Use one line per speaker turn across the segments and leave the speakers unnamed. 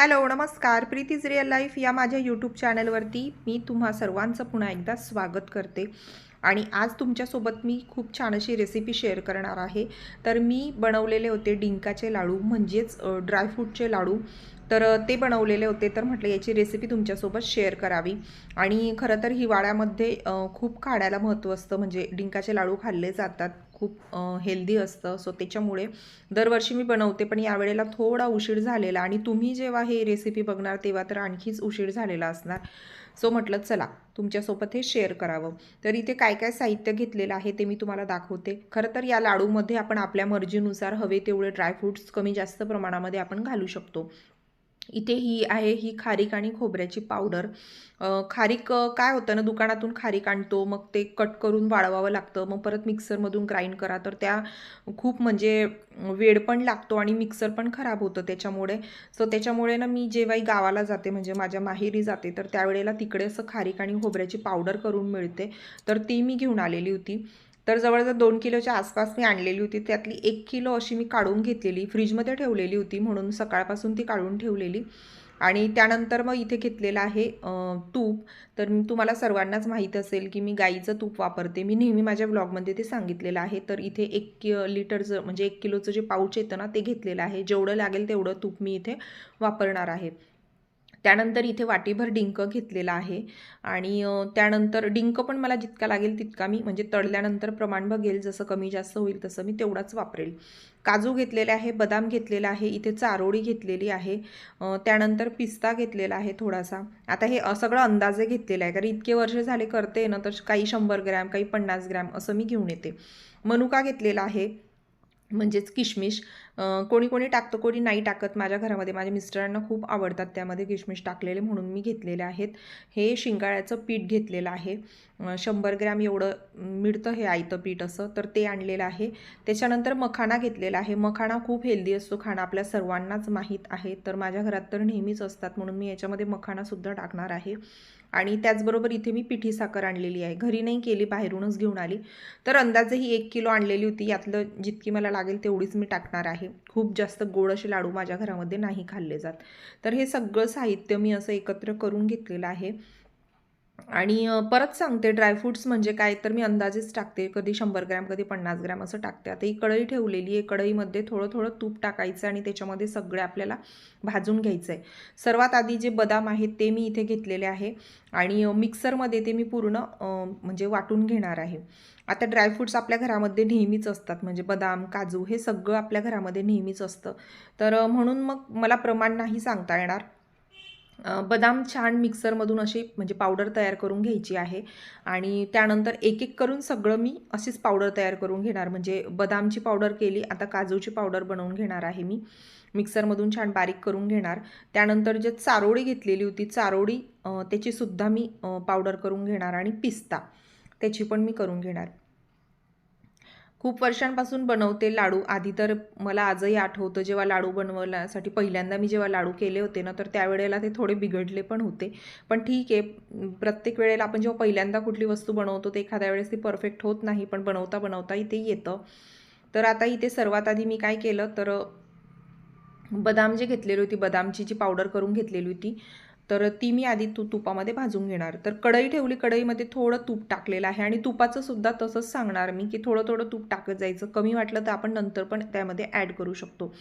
Hello नमस्कार. प्रीतीज real life या माझ्या यूट्यूब चॅनलवरती मी तुम्हा सर्वांचं पुन्हा एकदा स्वागत करते. आणि आज तुमच्यासोबत मी खूप छान अशी रेसिपी शेअर करणार आहे. तर मी बनवलेले होते डिंकाचे लाडू म्हणजेच ड्रायफ्रूटचे लाडू. तर ते बनवलेले होते. तर म्हटलं याची रेसिपी तुमच्यासोबत शेअर करावी. आणि खरं तर हिवाळ्यामध्ये खूप खाण्याला महत्त्व असतं. म्हणजे डिंकाचे लाडू खाल्ले जातात. खूप हेल्दी असतं. सो त्याच्यामुळे दरवर्षी मी बनवते. पण यावेळेला थोडा उशीर झालेला आणि तुम्ही जेव्हा हे रेसिपी बघणार तेव्हा तर आणखीच उशीर झालेला असणार. सो म्हटलं चला तुमच्यासोबत हे शेअर करावं. तर इथे काय काय साहित्य घेतलेलं आहे ते मी तुम्हाला दाखवते. खरं तर या लाडूमध्ये आपण आपल्या मर्जीनुसार हवे तेवढे ड्रायफ्रूट्स कमी जास्त प्रमाणामध्ये आपण घालू शकतो. इथे ही आहे ही खारीक आणि खोबऱ्याची पावडर खारीक काय होतं ना दुकानातून खारीक आणतो मग ते कट करून वाळवावं लागतं मग परत मिक्सरमधून ग्राइंड करा तर त्या खूप म्हणजे वेळ पण लागतो आणि मिक्सर पण खराब होतं त्याच्यामुळे. सो त्याच्यामुळे ना मी जेव्हाही गावाला जाते म्हणजे माझ्या माहेरी जाते तर त्यावेळेला तिकडे असं खारीक आणि खोबऱ्याची पावडर करून मिळते. तर ती मी घेऊन आलेली होती. तर जवळजवळ दोन किलोच्या आसपास मी आणलेली होती. त्यातली एक किलो अशी मी काढून घेतलेली. फ्रीजमध्ये ठेवलेली होती म्हणून सकाळपासून ती काढून ठेवलेली. आणि त्यानंतर मग इथे घेतलेलं आहे तूप. तर मी तुम्हाला सर्वांनाच माहीत असेल की मी गाईचं तूप वापरते. मी नेहमी माझ्या ब्लॉगमध्ये ते सांगितलेलं आहे. तर इथे एक कि लिटरचं म्हणजे एक किलोचं जे पाऊच येतं ना ते घेतलेलं आहे. जेवढं लागेल तेवढं तूप मी इथे वापरणार आहे. त्यानंतर इथे वाटीभर डिंक घेतलेला आहे. आणि त्यानंतर डिंक पण मला जितका लागेल तितका मी म्हणजे तळल्यानंतर प्रमाण बघेल जसं कमी जास्त होईल तसं मी तेवढाच वापरेल. काजू घेतलेले आहे बदाम घेतलेला आहे इथे चारोळी घेतलेली आहे त्यानंतर पिस्ता घेतलेला आहे थोडासा. आता हे सगळं अंदाजे घेतलेलं आहे कारण इतके वर्ष झाले करते ना तर काही शंभर ग्रॅम काही पन्नास ग्रॅम असं मी घेऊन येते. मनुका घेतलेला आहे म्हणजेच किशमिश कोणी कोणी टाकतं कोणी नाही टाकत माझ्या घरामध्ये. माझ्या मिस्टरांना खूप आवडतात त्यामध्ये किशमिश टाकलेले म्हणून मी घेतलेले आहेत. हे शिंगाळ्याचं पीठ घेतलेलं आहे. शंभर ग्रॅम एवढं मिळतं हे आयतं पीठ असं. तर ते आणलेलं आहे. त्याच्यानंतर मखाना घेतलेला आहे. मखाना खूप हेल्दी असतो खाणं आपल्या सर्वांनाच माहीत आहे. तर माझ्या घरात तर नेहमीच असतात म्हणून मी याच्यामध्ये मखानासुद्धा टाकणार आहे. आणि त्याचबरोबर इथे मी पिठी साखर आणलेली आहे. घरी नाही केली बाहेरूनच घेऊन आली. तर अंदाजे ही एक किलो आणलेली होती. यातलं जितकी मला लागेल तेवढीच मी टाकणार आहे. खूप जास्त गोड असे लाडू माझ्या घरामध्ये नाही खाल्ले जात. तर हे सगळं साहित्य मी असं एकत्र करून घेतलेलं आहे. आणि परत सांगते ड्रायफ्रूट्स म्हणजे काय तर मी अंदाजेच टाकते कधी शंभर ग्रॅम कधी पन्नास ग्रॅम असं टाकते. आता ही कढई ठेवलेली आहे कढईमध्ये थोडं थोडं तूप टाकायचं आणि त्याच्यामध्ये सगळे आपल्याला भाजून घ्यायचं आहे सर्वात आधी जे बदाम आहेत ते मी इथे घेतलेले आहे आणि मिक्सरमध्ये ते मी पूर्ण म्हणजे वाटून घेणार आहे. आता ड्रायफ्रूट्स आपल्या घरामध्ये नेहमीच असतात म्हणजे बदाम काजू हे सगळं आपल्या घरामध्ये नेहमीच असतं. तर म्हणून मग मला प्रमाण नाही सांगता येणार. बदाम छान मिक्सरमधून अशी म्हणजे पावडर तयार करून घ्यायची आहे. आणि त्यानंतर एक एक करून सगळं मी अशीच पावडर तयार करून घेणार. म्हणजे बदामची पावडर केली आता काजूची पावडर बनवून घेणार आहे मी. मिक्सरमधून छान बारीक करून घेणार. त्यानंतर जे चारोळी घेतलेली होती चारोळी त्याचीसुद्धा मी पावडर करून घेणार आणि पिस्ता त्याची पण मी करून घेणार. खूप वर्षांपासून बनवते लाडू. आधी तर मला आजही आठवतं जेव्हा लाडू बनवण्यासाठी पहिल्यांदा मी जेव्हा लाडू केले होते ना तर त्यावेळेला ते थोडे बिघडले पण होते. पण ठीक आहे प्रत्येक वेळेला आपण जेव्हा पहिल्यांदा कुठली वस्तू बनवतो ते एखाद्या वेळेस ती परफेक्ट होत नाही पण बनवता बनवता इथे येतं. तर आता इथे सर्वात आधी मी काय केलं तर बदाम जे घेतलेली होती बदामची जी पावडर करून घेतलेली होती तर ती मी आधी तू तुपामध्ये भाजून घेणार. तर कढई ठेवली कढईमध्ये थोडं तूप टाकलेलं आहे आणि तुपाचं सुद्धा तसंच सांगणार मी की थोडं थोडं तूप टाकत जायचं. कमी वाटलं तर आपण नंतर पण त्यामध्ये ॲड करू शकतो.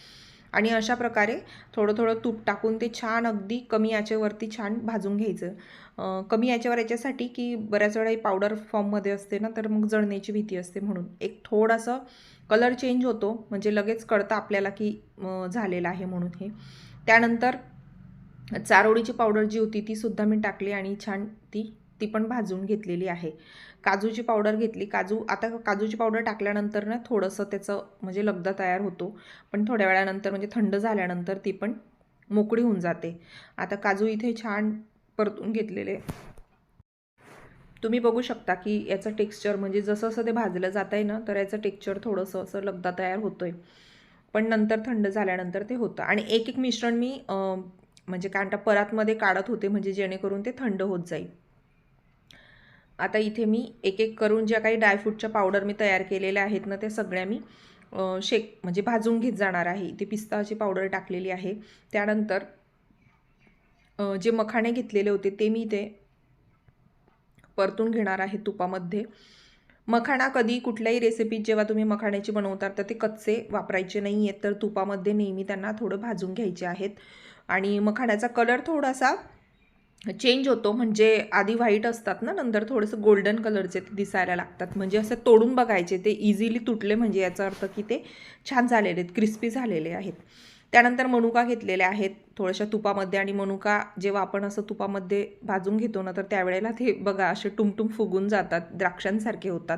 आणि अशा प्रकारे थोडं थोडं तूप टाकून ते छान अगदी कमी याच्यावरती छान भाजून घ्यायचं. कमी याच्यावर याच्यासाठी की बऱ्याच वेळा ही पावडर फॉर्ममध्ये असते ना तर मग जळण्याची भीती असते म्हणून. एक थोडासा कलर चेंज होतो म्हणजे लगेच कळतं आपल्याला की झालेलं आहे म्हणून हे. त्यानंतर चारोळीची पावडर जी होती ती सुद्धा मी टाकली आणि छान ती ती पण भाजून घेतलेली आहे. काजूची पावडर घेतली. काजू आता काजूची पावडर टाकल्यानंतर ना थोडंसं त्याचं म्हणजे लगदा तयार होतो. पण थोड्या वेळानंतर म्हणजे थंड झाल्यानंतर ती पण मोकळी होऊन जाते. आता काजू इथे छान परतून घेतलेले. तुम्ही बघू शकता की याचं टेक्स्चर म्हणजे जसं जसं ते भाजलं जात आहे ना तर याचं टेक्स्चर थोडंसं असं लगदा तयार होतो आहे पण नंतर थंड झाल्यानंतर ते होतं. आणि एक एक मिश्रण मी म्हणजे कांटा परातमध्ये काढत होते म्हणजे जेणेकरून ते थंड होत जाईल. आता इथे मी एक एक करून ज्या काही ड्रायफ्रूटच्या पावडर मी तयार केलेल्या आहेत ना त्या सगळ्या मी शेक म्हणजे भाजून घेत जाणार आहे. इथे पिस्ताची पावडर टाकलेली आहे. त्यानंतर जे मखाणे घेतलेले होते ते मी ते परतून घेणार आहे तुपामध्ये. मखाणा कधी कुठल्याही रेसिपीत जेव्हा तुम्ही मखाण्याची बनवतात तर ते कच्चे वापरायचे नाही आहेत तर तुपामध्ये नेहमी त्यांना थोडं भाजून घ्यायचे आहेत. आणि मखाण्याचा कलर थोडासा चेंज होतो. म्हणजे आधी व्हाईट असतात ना नंतर थोडंसं गोल्डन कलरचे ते दिसायला लागतात. म्हणजे असं तोडून बघायचे ते इझिली तुटले म्हणजे याचा अर्थ की ते छान झालेले आहेत क्रिस्पी झालेले आहेत. त्यानंतर मनुका घेतलेल्या आहेत थोड्याशा तुपामध्ये. आणि मनुका जेव्हा आपण असं तुपामध्ये भाजून घेतो ना तर त्यावेळेला ते बघा असे टुमटुम फुगून जातात द्राक्षांसारखे होतात.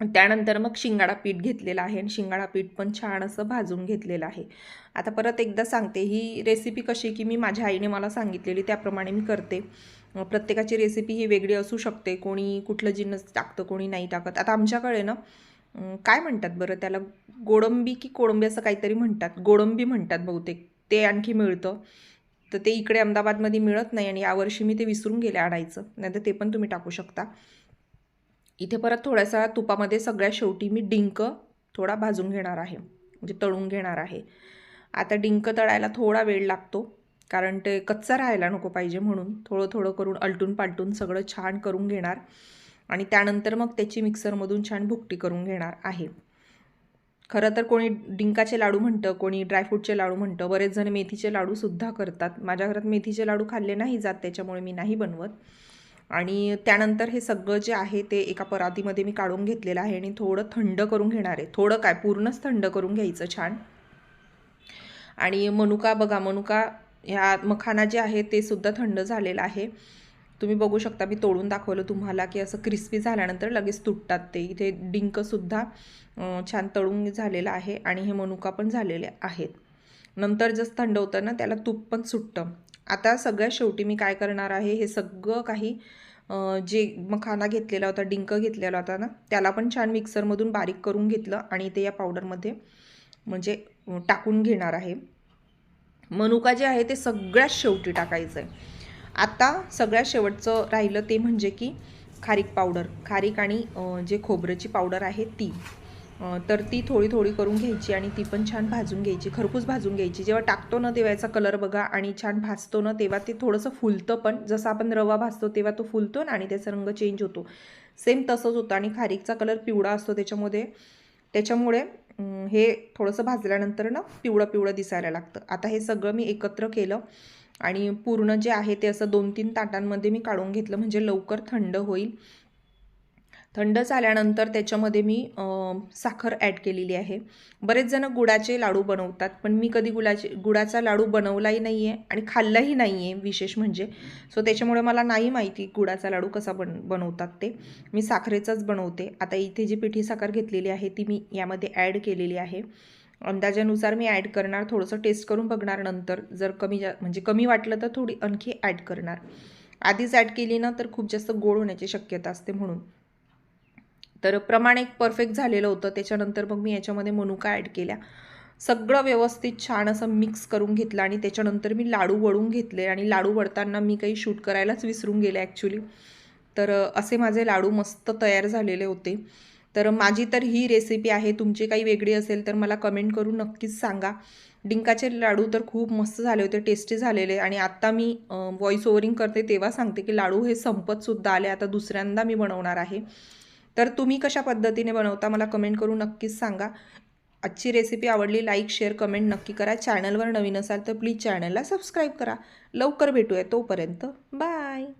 त्यानंतर मग शिंगाडा पीठ घेतलेलं आहे आणि शिंगाडा पीठ पण छान असं भाजून घेतलेलं आहे. आता परत एकदा सांगते ही रेसिपी कशी की मी माझ्या आईने मला सांगितलेली त्याप्रमाणे मी करते. प्रत्येकाची रेसिपी ही वेगळी असू शकते कोणी कुठलं जिन्नस टाकतं कोणी नाही टाकत. आता आमच्याकडे ना काय म्हणतात बरं त्याला? गोडंबी की कोळंबी असं काहीतरी म्हणतात. गोडंबी म्हणतात बहुतेक. ते आणखी मिळतं. तर ते इकडे अहमदाबादमध्ये मिळत नाही आणि यावर्षी मी ते विसरून गेले आणायचं. नाही तर ते पण तुम्ही टाकू शकता. इथे परत थोड्यासा तुपामध्ये सगळ्या शेवटी मी डिंक थोडा भाजून घेणार आहे म्हणजे तळून घेणार आहे. आता डिंक तळायला थोडा वेळ लागतो कारण ते कच्चा राहायला नको पाहिजे म्हणून. थोडं थोडं करून अलटून पालटून सगळं छान करून घेणार आणि त्यानंतर मग त्याची मिक्सरमधून छान भुकटी करून घेणार आहे. खरं तर कोणी डिंकाचे लाडू म्हणतं कोणी ड्रायफ्रूटचे लाडू म्हणतं बरेच जण मेथीचे लाडूसुद्धा करतात. माझ्या घरात मेथीचे लाडू खाल्ले नाही जात त्याच्यामुळे मी नाही बनवत. आणि त्यानंतर हे सगळं जे आहे ते एका परातीमध्ये मी काढून घेतलेलं आहे आणि थोडं थंड करून घेणार आहे. थोडं काय पूर्णच थंड करून घ्यायचं छान. आणि मनुका बघा मनुका ह्या मखाना जे आहे ते सुद्धा थंड झालेलं आहे. तुम्ही बघू शकता मी तोडून दाखवलं तुम्हाला की असं क्रिस्पी झाल्यानंतर लगेच तुटतात ते. इथे डिंकसुद्धा छान तळून झालेलं आहे आणि हे मनुका पण झालेले आहेत. नंतर जसं थंड होतं ना त्याला तूप पण सुटतं. आता सगळ्यात शेवटी मी काय करणार आहे हे सगळं काही जे मखाना घेतलेला होता डिंक घेतलेला होता ना त्याला पण छान मिक्सरमधून बारीक करून घेतलं आणि ते या पावडरमध्ये म्हणजे टाकून घेणार आहे. मनुका जे आहे ते सगळ्यात शेवटी टाकायचं आहे आता सगळ्यात शेवटचं राहिलं ते म्हणजे की खारीक पावडर. खारीक आणि जे खोबऱ्याची पावडर आहे ती. तर ती थोडी थोडी करून घ्यायची आणि ती पण छान भाजून घ्यायची खरपूस भाजून घ्यायची. जेव्हा टाकतो ना तेव्हा याचा कलर बघा आणि छान भाजतो ना तेव्हा ते थोडंसं फुलतं पण. जसं आपण रवा भाजतो तेव्हा तो फुलतो ना आणि त्याचा रंग चेंज होतो. सेम तसंच होतं आणि खारीकचा कलर पिवळा असतो त्याच्यामध्ये. त्याच्यामुळे हे थोडंसं भाजल्यानंतर ना पिवळं पिवळं दिसायला लागतं. आता हे सगळं मी एकत्र केलं आणि पूर्ण जे आहे ते असं दोन तीन ताटांमध्ये मी काढून घेतलं. म्हणजे लवकर थंड होईल. थंड झाल्यानंतर त्याच्यामध्ये मी साखर ॲड केलेली आहे. बरेच जण गुळाचे लाडू बनवतात पण मी कधी गुळाचे गुळाचा लाडू बनवलाही नाही आहे आणि खाल्लाही नाही आहे विशेष म्हणजे. सो त्याच्यामुळे मला नाही माहिती गुळाचा लाडू कसा बन बनवतात ते. मी साखरेचाच बनवते. आता इथे जी पिठी साखर घेतलेली आहे ती मी यामध्ये ॲड केलेली आहे. अंदाजानुसार मी ॲड करणार थोडंसं टेस्ट करून बघणार नंतर. जर कमी जा म्हणजे कमी वाटलं तर थोडी आणखी ॲड करणार. आधीच ॲड केली ना तर खूप जास्त गोड होण्याची शक्यता असते म्हणून. तर प्रमाण एक परफेक्ट झालेलं होतं. त्याच्यानंतर मग मी याच्यामध्ये मनुका ॲड केल्या. सगळं व्यवस्थित छान असं मिक्स करून घेतलं आणि त्याच्यानंतर मी लाडू वळून घेतले आणि लाडू वळताना मी काही शूट करायलाच विसरून गेले ॲक्च्युली तर असे माझे लाडू मस्त तयार झालेले होते. तर माझी तर ही रेसिपी आहे. तुमची काही वेगळी असेल तर मला कमेंट करून नक्कीच सांगा. डिंकाचे लाडू तर खूप मस्त झाले होते टेस्टी झालेले. आणि आत्ता मी व्हॉइस ओवरिंग करते तेव्हा सांगते की लाडू हे संपतसुद्धा आले. आता दुसऱ्यांदा मी बनवणार आहे. तर तुम्ही कशा पद्धतीने बनवता मला कमेंट करून नक्कीच सांगा. आजची रेसिपी आवडली लाईक शेअर कमेंट नक्की करा. चॅनलवर नवीन असाल तर प्लीज चॅनलला सबस्क्राईब करा. लवकर भेटूया तोपर्यंत. बाय